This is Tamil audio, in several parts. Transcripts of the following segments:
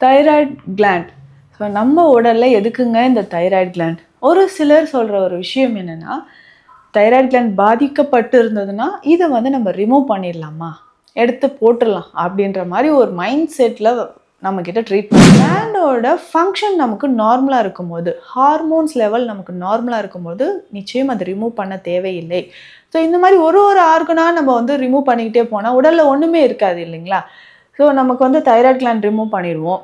தைராய்ட் கிளாண்ட் ஸோ நம்ம உடலில் எதுக்குங்க இந்த தைராய்டு கிளாண்ட் ஒரு சிலர் சொல்கிற ஒரு விஷயம் என்னென்னா தைராய்டு கிளாண்ட் பாதிக்கப்பட்டு இருந்ததுன்னா இதை வந்து நம்ம ரிமூவ் பண்ணிடலாமா? எடுத்து போட்டுடலாம் அப்படின்ற மாதிரி ஒரு மைண்ட் செட்டில் நம்மக்கிட்ட ட்ரீட்மெண்ட் கிளாண்டோட ஃபங்க்ஷன் நமக்கு நார்மலாக இருக்கும்போது ஹார்மோன்ஸ் லெவல் நமக்கு நார்மலாக இருக்கும்போது நிச்சயம் அதை ரிமூவ் பண்ண தேவையில்லை. ஸோ இந்த மாதிரி ஒரு ஒரு ஆர்கனாக நம்ம வந்து ரிமூவ் பண்ணிக்கிட்டே போனால் உடலில் ஒன்றுமே இருக்காது இல்லைங்களா? ஸோ நமக்கு வந்து தைராய்ட் கிளாண்ட் ரிமூவ் பண்ணிடுவோம்.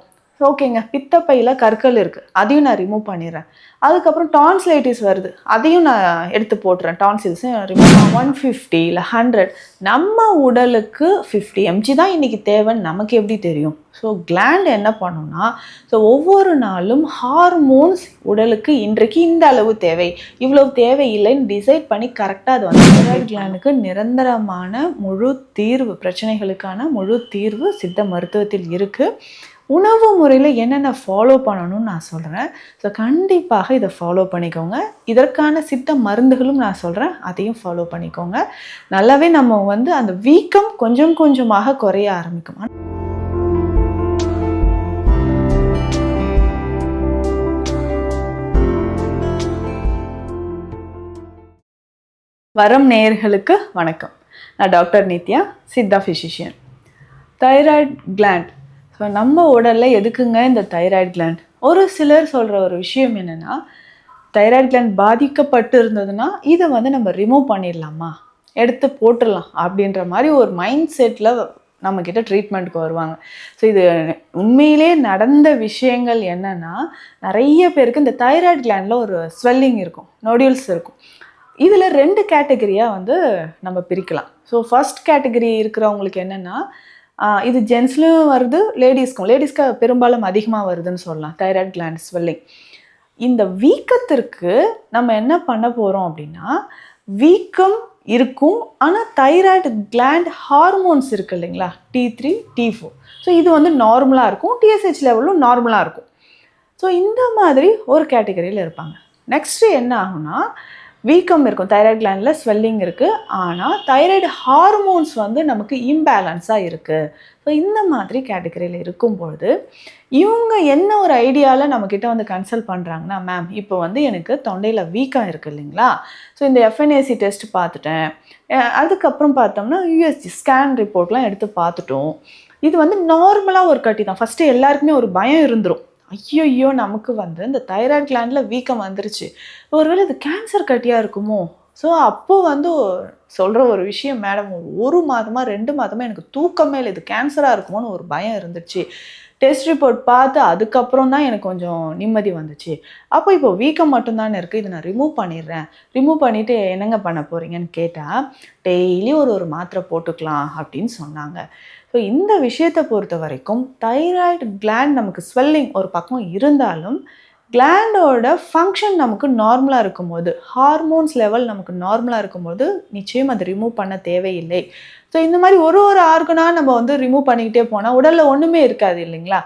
ஓகேங்க பித்தப்பையில் கற்கள் இருக்குது அதையும் நான் ரிமூவ் பண்ணிடுறேன். அதுக்கப்புறம் டான்ஸ்லைட்டிஸ் வருது. அதையும் நான் எடுத்து போட்டுறேன். டான்சில்ஸும் ரிமூவ் ஒன் ஃபிஃப்டி இல்லை ஹண்ட்ரட் நம்ம உடலுக்கு ஃபிஃப்டி எம்ஜி தான் இன்றைக்கி தேவைன்னு நமக்கு எப்படி தெரியும்? ஸோ கிளாண்ட் என்ன பண்ணும்னா ஸோ ஒவ்வொரு நாளும் ஹார்மோன்ஸ் உடலுக்கு இன்றைக்கு இந்த அளவு தேவை. இவ்வளவு தேவையில்லைன்னு டிசைட் பண்ணி கரெக்டாக அது வந்து தைராய்டு கிளாண்டுக்கு நிரந்தரமான முழு தீர்வு பிரச்சனைகளுக்கான முழு தீர்வு சித்த மருத்துவத்தில் இருக்குது உணவு முறையில் என்னென்ன ஃபாலோ பண்ணணும்னு நான் சொல்கிறேன் ஸோ கண்டிப்பாக இதை ஃபாலோ பண்ணிக்கோங்க. இதற்கான சித்த மருந்துகளும் நான் சொல்கிறேன் அதையும் ஃபாலோ பண்ணிக்கோங்க. நல்லாவே நம்ம வந்து அந்த வீக்கம் கொஞ்சம் கொஞ்சமாக குறைய ஆரம்பிக்கும். வரம் நேயர்களுக்கு வணக்கம். நான் doctor Nithya Siddha physician thyroid gland இப்போ நம்ம உடலில் எதுக்குங்க இந்த தைராய்டு கிளாண்ட் ஒரு சிலர் சொல்கிற ஒரு விஷயம் என்னென்னா தைராய்டு கிளாண்ட் பாதிக்கப்பட்டு இருந்ததுன்னா இதை வந்து நம்ம ரிமூவ் பண்ணிடலாமா? எடுத்து போட்டுடலாம் அப்படின்ற மாதிரி ஒரு மைண்ட் செட்டில் நம்மக்கிட்ட ட்ரீட்மெண்ட்டுக்கு வருவாங்க. ஸோ இது உண்மையிலே நடந்த விஷயங்கள் என்னென்னா நிறைய பேருக்கு இந்த தைராய்டு கிளாண்டில் ஒரு ஸ்வெல்லிங் இருக்கும் நொடியூல்ஸ் இருக்கும். இதில் ரெண்டு கேட்டகரியாக வந்து நம்ம பிரிக்கலாம். ஸோ ஃபஸ்ட் கேட்டகரி இருக்கிறவங்களுக்கு என்னென்னா இது ஜென்ஸ்லையும் வருது லேடிஸ்க்கும் லேடிஸ்க்கு பெரும்பாலும் அதிகமாக வருதுன்னு சொல்லலாம். தைராய்டு கிளாண்ட் ஸ்வெல்லிங் இந்த வீக்கத்திற்கு நம்ம என்ன பண்ண போகிறோம் அப்படின்னா வீக்கம் இருக்கும் ஆனால் தைராய்டு கிளாண்ட் ஹார்மோன்ஸ் இருக்கு இல்லைங்களா? T three T four so இது வந்து நார்மலாக இருக்கும். டிஎஸ்ஹெச் லெவலும் நார்மலாக இருக்கும். ஸோ இந்த மாதிரி ஒரு கேட்டகரியில் இருப்பாங்க. நெக்ஸ்ட்டு என்ன ஆகும்னா வீக்கம் இருக்கும் தைராய்டு கிளாண்டில் ஸ்வெல்லிங் இருக்குது ஆனால் தைராய்டு ஹார்மோன்ஸ் வந்து நமக்கு இம்பேலன்ஸாக இருக்குது ஸோ இந்த மாதிரி கேட்டகரியில் இருக்கும்பொழுது இவங்க என்ன ஒரு ஐடியாவில் நம்மக்கிட்ட வந்து கன்சல்ட் பண்ணுறாங்கன்னா மேம் இப்போ வந்து எனக்கு தொண்டையில் வீக்கம் இருக்குது இல்லைங்களா? ஸோ இந்த எஃப்என்ஏசி டெஸ்ட் பார்த்துட்டேன். அதுக்கப்புறம் பார்த்தோம்னா யூஎஸ்ஜி ஸ்கேன் ரிப்போர்ட்லாம் எடுத்து பார்த்துட்டோம். இது வந்து நார்மலாக ஒரு கட்டி தான் ஃபஸ்ட்டு எல்லாருக்குமே ஒரு பயம் இருந்துரும். ஐயோ நமக்கு வந்து இந்த தைராய்டு கிளாண்டில் வீக்கம் வந்துருச்சு. ஒருவேளை இது கேன்சர் கட்டியாக இருக்குமோ? ஸோ அப்போது வந்து சொல்கிற ஒரு விஷயம் மேடம் ஒரு மாதமாக ரெண்டு மாதமாக எனக்கு தூக்கமே இல்லை. இது கேன்சராக இருக்குமோன்னு ஒரு பயம் இருந்துச்சு. டெஸ்ட் ரிப்போர்ட் பார்த்து அதுக்கப்புறம் தான் எனக்கு கொஞ்சம் நிம்மதி வந்துச்சு. அப்போ இப்போ வீக்கம் மட்டும்தானே இருக்குது இதை நான் ரிமூவ் பண்ணிடுறேன். ரிமூவ் பண்ணிவிட்டு என்னங்க பண்ண போகிறீங்கன்னு கேட்டால் டெய்லி ஒரு ஒரு மாத்திரை போட்டுக்கலாம் அப்படின்னு சொன்னாங்க. ஸோ இந்த விஷயத்தை பொறுத்த வரைக்கும் தைராய்டு கிளாண்ட் நமக்கு ஸ்வெல்லிங் ஒரு பக்கம் இருந்தாலும் கிளாண்டோட ஃபங்க்ஷன் நமக்கு நார்மலாக இருக்கும்போது ஹார்மோன்ஸ் லெவல் நமக்கு நார்மலாக இருக்கும்போது நிச்சயம் அதை ரிமூவ் பண்ண தேவையில்லை. ஸோ இந்த மாதிரி ஒரு ஒரு ஆர்கனாக நம்ம வந்து ரிமூவ் பண்ணிக்கிட்டே போனால் உடலில் ஒன்றுமே இருக்காது இல்லைங்களா?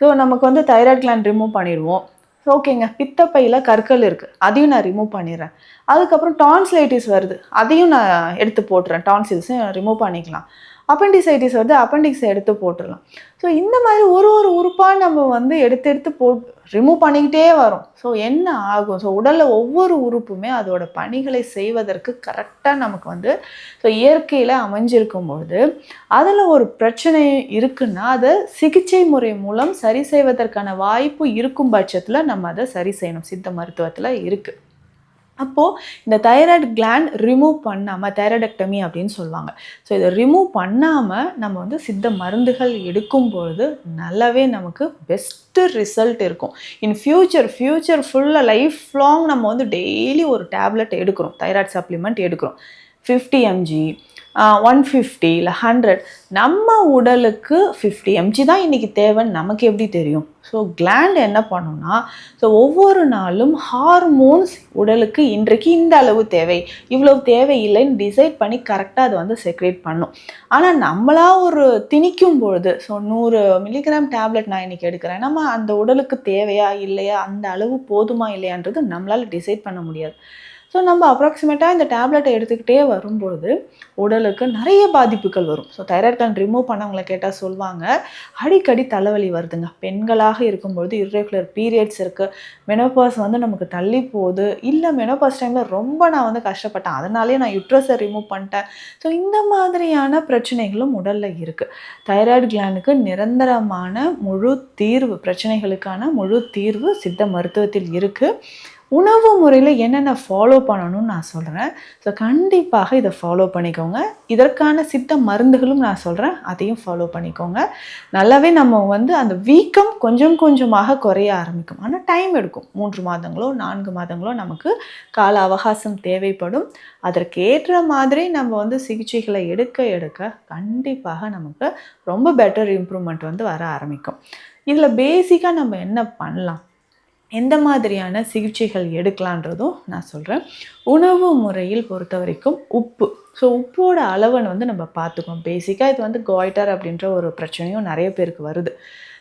ஸோ நமக்கு வந்து தைராய்டு கிளாண்ட் ரிமூவ் பண்ணிடுவோம். ஓகேங்க பித்தப்பையில் கற்கள் இருக்குது அதையும் நான் ரிமூவ் பண்ணிடுறேன். அதுக்கப்புறம் டான்ஸ்லைட்டிஸ் வருது. அதையும் நான் எடுத்து போட்டுறேன். டான்சில்ஸையும் ரிமூவ் பண்ணிக்கலாம். அப்பண்டிசைட்டிஸ் வருது அப்பண்டிக்ஸை எடுத்து போட்டுடலாம். ஸோ இந்த மாதிரி ஒரு ஒரு உறுப்பாக நம்ம வந்து எடுத்து எடுத்து போட் ரிமூவ் பண்ணிக்கிட்டே வரோம். ஸோ என்ன ஆகும்? ஸோ உடலில் ஒவ்வொரு உறுப்புமே அதோட பணிகளை செய்வதற்கு கரெக்டாக நமக்கு வந்து ஸோ இயற்கையில் அமைஞ்சிருக்கும் பொழுது அதில் ஒரு பிரச்சனை இருக்குன்னா அதை சிகிச்சை முறை மூலம் சரி செய்வதற்கான வாய்ப்பு இருக்கும் பட்சத்தில் நம்ம அதை சரி செய்யணும். சித்த மருத்துவத்தில் இருக்குது அப்போது இந்த தைராய்டு கிளாண்ட் ரிமூவ் பண்ணாமல் தைராய்டக்டமி அப்படின்னு சொல்லுவாங்க. ஸோ இதை ரிமூவ் பண்ணாமல் நம்ம வந்து சித்த மருந்துகள் எடுக்கும் பொழுது நல்லாவே நமக்கு பெஸ்ட்டு ரிசல்ட் இருக்கும். இன் ஃப்யூச்சர் ஃப்யூச்சர் ஃபுல்லாக லைஃப் லாங் நம்ம வந்து டெய்லி ஒரு டேப்லெட் எடுக்கிறோம். தைராய்டு சப்ளிமெண்ட் எடுக்கிறோம். ஃபிஃப்டி எம்ஜி ஒன் ஃபிஃப்டி இல்லை ஹண்ட்ரட் நம்ம உடலுக்கு ஃபிஃப்டி எம்ஜி தான் இன்றைக்கி தேவைன்னு நமக்கு எப்படி தெரியும்? ஸோ கிளாண்ட் என்ன பண்ணும்னா ஸோ ஒவ்வொரு நாளும் ஹார்மோன்ஸ் உடலுக்கு இன்றைக்கு இந்த அளவு தேவை. இவ்வளவு தேவையில்லைன்னு டிசைட் பண்ணி கரெக்டாக அதை வந்து செக்ரேட் பண்ணும். ஆனால் நம்மளா ஒரு திணிக்கும் பொழுது ஸோ நூறு மில்லிகிராம் டேப்லெட் நான் இன்றைக்கி எடுக்கிறேன். நம்ம அந்த உடலுக்கு தேவையா இல்லையா? அந்த அளவு போதுமா இல்லையான்றது நம்மளால் டிசைட் பண்ண முடியாது. ஸோ நம்ம அப்ராக்சிமேட்டாக இந்த டேப்லெட்டை எடுத்துக்கிட்டே வரும்பொழுது உடலுக்கு நிறைய பாதிப்புகள் வரும். ஸோ தைராய்டு கிளாண்ட் ரிமூவ் பண்ணவங்களை கேட்டால் சொல்லுவாங்க அடிக்கடி தலைவலி வருதுங்க. பெண்களாக இருக்கும்பொழுது இர்ரெகுலர் பீரியட்ஸ் இருக்குது மெனோபாஸ் வந்து நமக்கு தள்ளி போகுது. இல்லை மெனோபாஸ் டைமில் ரொம்ப நான் வந்து கஷ்டப்பட்டேன். அதனாலே நான் யுட்ரஸை ரிமூவ் பண்ணிட்டேன். ஸோ இந்த மாதிரியான பிரச்சனைகளும் உடலில் இருக்குது தைராய்டு கிளாண்டுக்கு நிரந்தரமான முழு தீர்வு பிரச்சனைகளுக்கான முழு தீர்வு சித்த மருத்துவத்தில் இருக்குது உணவு முறையில் என்னென்ன ஃபாலோ பண்ணணும்னு நான் சொல்கிறேன் ஸோ கண்டிப்பாக இதை ஃபாலோ பண்ணிக்கோங்க. இதற்கான சித்த மருந்துகளும் நான் சொல்கிறேன் அதையும் ஃபாலோ பண்ணிக்கோங்க. நல்லாவே நம்ம வந்து அந்த வீக்கம் கொஞ்சம் கொஞ்சமாக குறைய ஆரம்பிக்கும். ஆனால் டைம் எடுக்கும். மூன்று மாதங்களோ நான்கு மாதங்களோ நமக்கு கால அவகாசம் தேவைப்படும். அதற்கேற்ற மாதிரி நம்ம வந்து சிகிச்சைகளை எடுக்க எடுக்க கண்டிப்பாக நமக்கு ரொம்ப பெட்டர் இம்ப்ரூவ்மெண்ட் வந்து வர ஆரம்பிக்கும். இதில் பேசிக்காக நம்ம என்ன பண்ணலாம்? எந்த மாதிரியான சிகிச்சைகள் எடுக்கலான்றதும் நான் சொல்கிறேன் உணவு முறையில் பொறுத்த வரைக்கும் உப்பு. ஸோ உப்போட அளவை வந்து நம்ம பார்த்துக்கோம் பேசிக்காக இது வந்து கோய்டர் அப்படின்ற ஒரு பிரச்சனையும் நிறைய பேருக்கு வருது.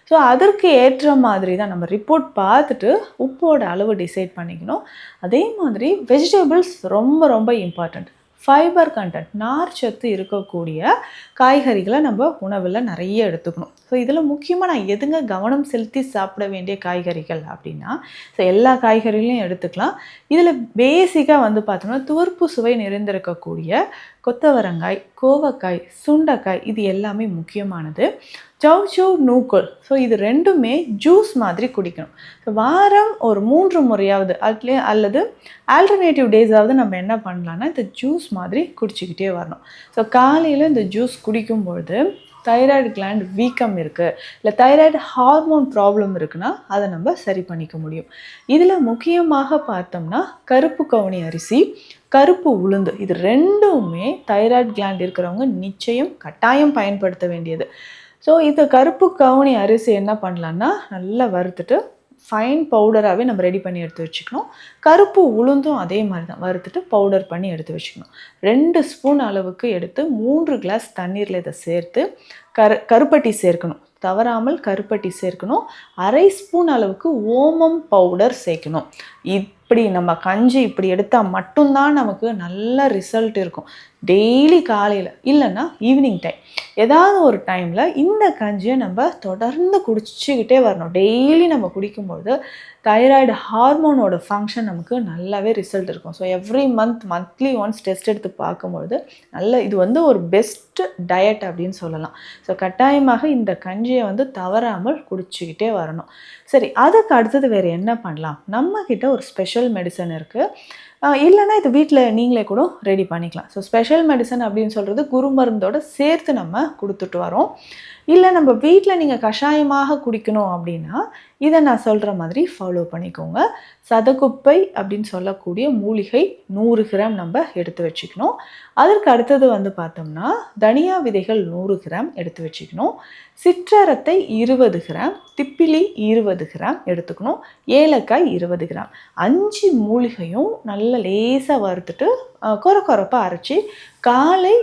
ஸோ அதற்கு ஏற்ற மாதிரி தான் நம்ம ரிப்போர்ட் பார்த்துட்டு உப்போட அளவு டிசைட் பண்ணிக்கணும். அதே மாதிரி வெஜிடபிள்ஸ் ரொம்ப ரொம்ப இம்பார்ட்டண்ட் ஃபைபர் கண்டென்ட் நார் சத்து இருக்கக்கூடிய காய்கறிகளை நம்ம உணவில் நிறைய எடுத்துக்கணும். ஸோ இதில் முக்கியமாக நான் எதுங்க கவனம் செலுத்தி சாப்பிட வேண்டிய காய்கறிகள் அப்படின்னா ஸோ எல்லா காய்கறிகளையும் எடுத்துக்கலாம். இதில் பேசிக்காக வந்து பார்த்தோம்னா துவர்ப்பு சுவை நிறைந்திருக்கக்கூடிய கொத்தவரங்காய் கோவக்காய் சுண்டைக்காய் இது எல்லாமே முக்கியமானது. சவ் சவ் நூக்கல் ஸோ இது ரெண்டுமே ஜூஸ் மாதிரி குடிக்கணும். ஸோ வாரம் ஒரு மூன்று முறையாவது அதுலேயே அல்லது ஆல்டர்னேட்டிவ் டேஸாவது நம்ம என்ன பண்ணலான்னா இந்த ஜூஸ் மாதிரி குடிச்சிக்கிட்டே வரணும். ஸோ காலையில் இந்த ஜூஸ் குடிக்கும்பொழுது தைராய்டு கிளாண்ட் வீக்கம் இருக்குது இல்லை தைராய்டு ஹார்மோன் ப்ராப்ளம் இருக்குன்னா அதை நம்ம சரி பண்ணிக்க முடியும். இதில் முக்கியமாக பார்த்தோம்னா கருப்பு கவுனி அரிசி கருப்பு உளுந்து இது ரெண்டுமே தைராய்டு கிளாண்ட் இருக்கிறவங்க நிச்சயம் கட்டாயம் பயன்படுத்த வேண்டியது. ஸோ இது கருப்பு கவுனி அரிசி என்ன பண்ணலான்னா நல்லா வறுத்துட்டு ஃபைன் பவுடராகவே நம்ம ரெடி பண்ணி எடுத்து வச்சுக்கணும். கருப்பு உளுந்தும் அதே மாதிரி தான் வறுத்துட்டு பவுடர் பண்ணி எடுத்து வச்சுக்கணும். ரெண்டு ஸ்பூன் அளவுக்கு எடுத்து மூன்று கிளாஸ் தண்ணீரில் இதை சேர்த்து கரு கருப்பட்டி சேர்க்கணும். தவறாமல் கருப்பட்டி சேர்க்கணும். அரை ஸ்பூன் அளவுக்கு ஓமம் பவுடர் சேர்க்கணும். இப்படி நம்ம கஞ்சி இப்படி எடுத்தால் மட்டும்தான் நமக்கு நல்ல ரிசல்ட் இருக்கும். டெய்லி காலையில் இல்லைன்னா ஈவினிங் டைம் ஏதாவது ஒரு டைமில் இந்த கஞ்சியை நம்ம தொடர்ந்து குடிச்சிக்கிட்டே வரணும். டெய்லி நம்ம குடிக்கும்பொழுது தைராய்டு ஹார்மோனோட ஃபங்க்ஷன் நமக்கு நல்லாவே ரிசல்ட் இருக்கும். So every month monthly once test எடுத்து பார்க்கும்பொழுது நல்ல இது வந்து ஒரு பெஸ்ட்டு டயட் அப்படின்னு சொல்லலாம். ஸோ கட்டாயமாக இந்த கஞ்சியை வந்து தவறாமல் குடிச்சிக்கிட்டே வரணும். சரி அதுக்கு அடுத்தது வேறு என்ன பண்ணலாம்? நம்மக்கிட்ட ஒரு ஸ்பெஷல் மெடிசன் இருக்குது இல்லைன்னா இது வீட்டில் நீங்களே கூட ரெடி பண்ணிக்கலாம். ஸோ ஸ்பெஷல் மெடிசன் அப்படின்னு சொல்கிறது குருமருந்தோட சேர்த்து நம்ம கொடுத்துட்டு வரோம். இல்லை நம்ம வீட்டில் நீங்கள் கஷாயமாக குடிக்கணும் அப்படின்னா இதை நான் சொல்கிற மாதிரி ஃபாலோ பண்ணிக்கோங்க. சதகுப்பை அப்படின்னு சொல்லக்கூடிய மூலிகை நூறு கிராம் நம்ம எடுத்து வச்சுக்கணும். அதற்கு அடுத்தது வந்து பார்த்தோம்னா தனியா விதைகள் நூறு கிராம் எடுத்து வச்சுக்கணும். சிற்றரத்தை இருபது கிராம் திப்பிலி இருபது கிராம் எடுத்துக்கணும். ஏலக்காய் இருபது கிராம். அஞ்சு மூலிகையும் நல்ல லேசாக வறுத்துட்டு கொர கொரப்பாக அரைச்சி காலை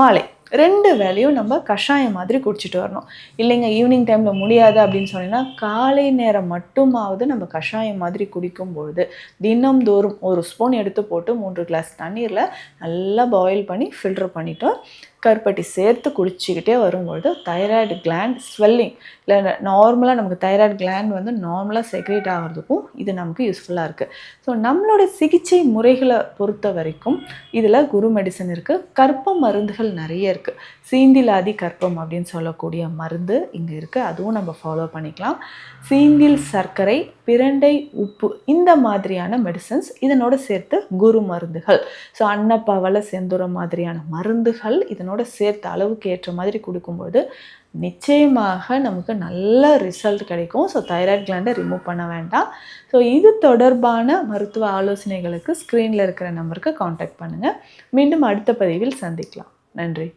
மாலை ரெண்டு வேலையும் நம்ம கஷாயம் மாதிரி குடிச்சிட்டு வரணும். இல்லைங்க ஈவினிங் டைமில் முடியாது அப்படின்னு சொன்னீங்கன்னா காலை நேரம் மட்டுமாவது நம்ம கஷாயம் மாதிரி குடிக்கும் பொழுது தினம்தோறும் ஒரு ஸ்பூன் எடுத்து போட்டு மூன்று கிளாஸ் தண்ணீரில் நல்லா பாயில் பண்ணி ஃபில்டர் பண்ணிட்டோம். கருப்பட்டி சேர்த்து குடிச்சிக்கிட்டே வரும்பொழுது தைராய்டு கிளாண்ட் ஸ்வெல்லிங் இல்லை நார்மலாக நமக்கு தைராய்டு கிளாண்ட் வந்து நார்மலாக செக்ரேட் ஆகிறதுக்கும் இது நமக்கு யூஸ்ஃபுல்லாக இருக்குது ஸோ நம்மளோட சிகிச்சை முறைகளை பொறுத்த வரைக்கும் இதில் குரு மெடிசன் இருக்குது கற்ப மருந்துகள் நிறைய இருக்குது சீந்திலாதி கற்பம் அப்படின்னு சொல்லக்கூடிய மருந்து இங்கே இருக்குது அதுவும் நம்ம ஃபாலோ பண்ணிக்கலாம். சீந்தில் சர்க்கரை பிரண்டை உப்பு இந்த மாதிரியான மெடிசன்ஸ் இதனோட சேர்த்து குரு மருந்துகள். ஸோ அன்னப்பாவில் செந்துரம் மாதிரியான மருந்துகள் இதனோட சேர்த்து அளவுக்கு ஏற்ற மாதிரி கொடுக்கும்போது நிச்சயமாக நமக்கு நல்ல ரிசல்ட் கிடைக்கும். ஸோ தைராய்ட் கிளாண்டை ரிமூவ் பண்ண வேண்டாம். ஸோ இது தொடர்பான மருத்துவ ஆலோசனைகளுக்கு ஸ்க்ரீனில் இருக்கிற நம்பருக்கு காண்டாக்ட் பண்ணுங்கள் மீண்டும் அடுத்த பதிவில் சந்திக்கலாம். நன்றி.